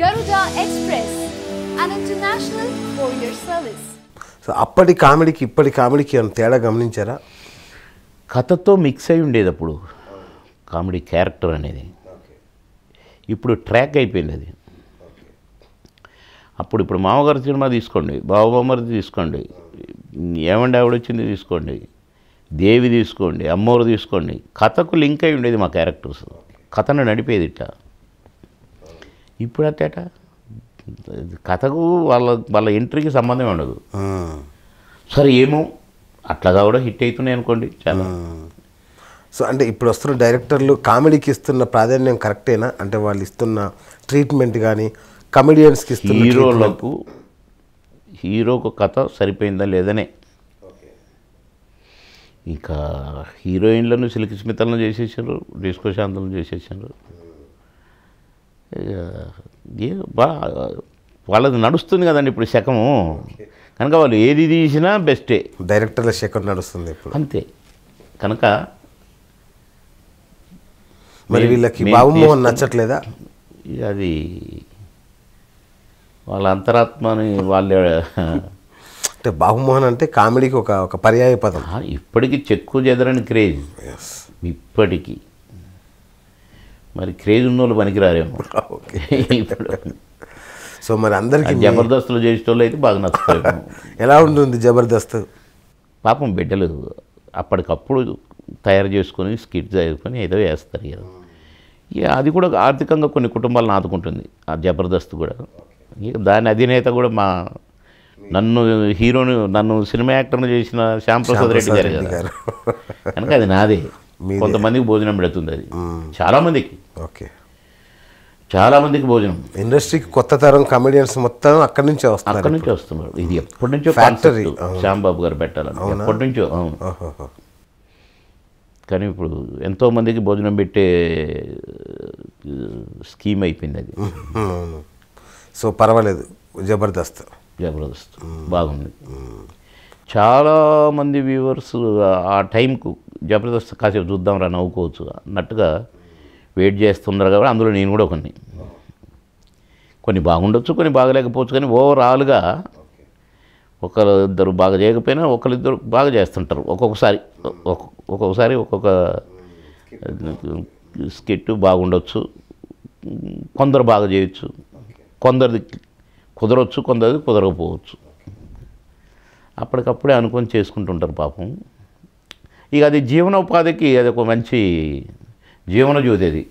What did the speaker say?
Garuda Express, an international courier service. So అప్పటి కామెడీకి ఇప్పటి కామెడీకి ఏమైనా తేడా గమనించారా? కథతో మిక్స్ అయి ఉండేది అప్పుడు. కామెడీ క్యారెక్టర్ అనేది. ఇప్పుడు ట్రాక్ అయిపోయింది అది. అప్పుడు ఇప్పుడు మామగారి సినిమా తీసుకోండి బావబామ్మది తీసుకోండి ఏమండి ఆవిడ వచ్చింది తీసుకోండి దేవి తీసుకోండి అమ్మవారు తీసుకోండి. కథకు లింక్ అయి ఉండేది మా క్యారెక్టర్స్. కథను నడిపేది ఇట్ట ఇప్పుడు అట్టేట కథకు వాళ్ళ వాళ్ళ ఎంట్రీకి సంబంధం ఉండదు. సరే ఏమో అట్లాగా కూడా హిట్ అవుతున్నాయి అనుకోండి చాలా. సో అంటే ఇప్పుడు వస్తున్న డైరెక్టర్లు కామెడీకి ఇస్తున్న ప్రాధాన్యం కరెక్టేనా? అంటే వాళ్ళు ఇస్తున్న ట్రీట్మెంట్ కానీ కమెడియన్స్కి ఇస్తున్న హీరోలకు హీరోకు కథ సరిపోయిందా లేదనే. ఇంకా హీరోయిన్లను సిల్క్ స్మితలను చేసేసారు డిస్కో శాంతలను చేసేసారు. బా వాళ్ళది నడుస్తుంది కదండి ఇప్పుడు శకము. కనుక వాళ్ళు ఏది తీసినా బెస్టే. డైరెక్టర్ల శేఖర్ నడుస్తుంది ఇప్పుడు. అంతే. కనుక మరి వీళ్ళకి బాబుమోహన్ నచ్చట్లేదా? అది వాళ్ళ అంతరాత్మని వాళ్ళ అంటే బాబుమోహన్ అంటే కామెడీకి ఒక ఒక పర్యాయ పదం. ఇప్పటికీ చెక్కు చెదరని క్రేజ్. ఇప్పటికీ. మరి క్రేజ్ ఉన్న వాళ్ళు పనికిరారేమో. ఇప్పుడు సో మరి అందరికీ జబర్దస్తులు చేసేటోళ్ళు అయితే బాగా నచ్చుతారేమో ఎలా ఉంటుంది జబర్దస్త్? పాపం బిడ్డలు అప్పటికప్పుడు తయారు చేసుకొని స్కిట్ చేసుకొని ఏదో వేస్తారు ఇక ఇక అది కూడా ఆర్థికంగా కొన్ని కుటుంబాలను ఆదుకుంటుంది ఆ జబర్దస్త్ కూడా. ఇక దాని అధినేత కూడా మా నన్ను హీరోని నన్ను సినిమా యాక్టర్ని చేసిన శ్యాంప్రసాద్ రెడ్డి గారు కదా. కనుక అది నాదే. కొంతమందికి భోజనం పెడుతుంది అది. చాలామందికి ఓకే. చాలామందికి భోజనం. ఇండస్ట్రీకి కొత్త తరం కమెడియన్స్ మొత్తం అక్కడి నుంచే వస్తున్నారు అక్కడి నుంచి వస్తున్నారు. ఇది ఎప్పటి నుంచో అవును. శ్యాంబాబు గారు పెట్టాలని. ఎప్పటి నుంచో అవును. కానీ ఇప్పుడు ఎంతోమందికి భోజనం పెట్టే స్కీమ్ అయిపోయింది అది. సో పర్వాలేదు. జబర్దస్త్. జబర్దస్త్. బాగుంది. చాలామంది వ్యూవర్స్ ఆ టైంకు జబర్దస్త్ కాసేపు చూద్దాం రా నవ్వుకోవచ్చు అన్నట్టుగా వెయిట్ చేస్తున్నారు కాబట్టి అందులో నేను కూడా కొన్ని కొన్ని బాగుండొచ్చు కొన్ని బాగలేకపోవచ్చు కానీ ఓవరాల్గా ఒకరు ఇద్దరు బాగా చేయకపోయినా ఒకరిద్దరు బాగా చేస్తుంటారు. ఒక్కొక్కసారి ఒక్కొక్కసారి ఒక్కొక్క స్కిట్ బాగుండొచ్చు కొందరు బాగా చేయొచ్చు కొందరిది కుదరవచ్చు కొందరిది కుదరకపోవచ్చు. అప్పటికప్పుడే అనుకొని చేసుకుంటుంటారు పాపం. ఇక అది జీవనోపాధికి అది ఒక మంచి జీవన జ్యోతి అది.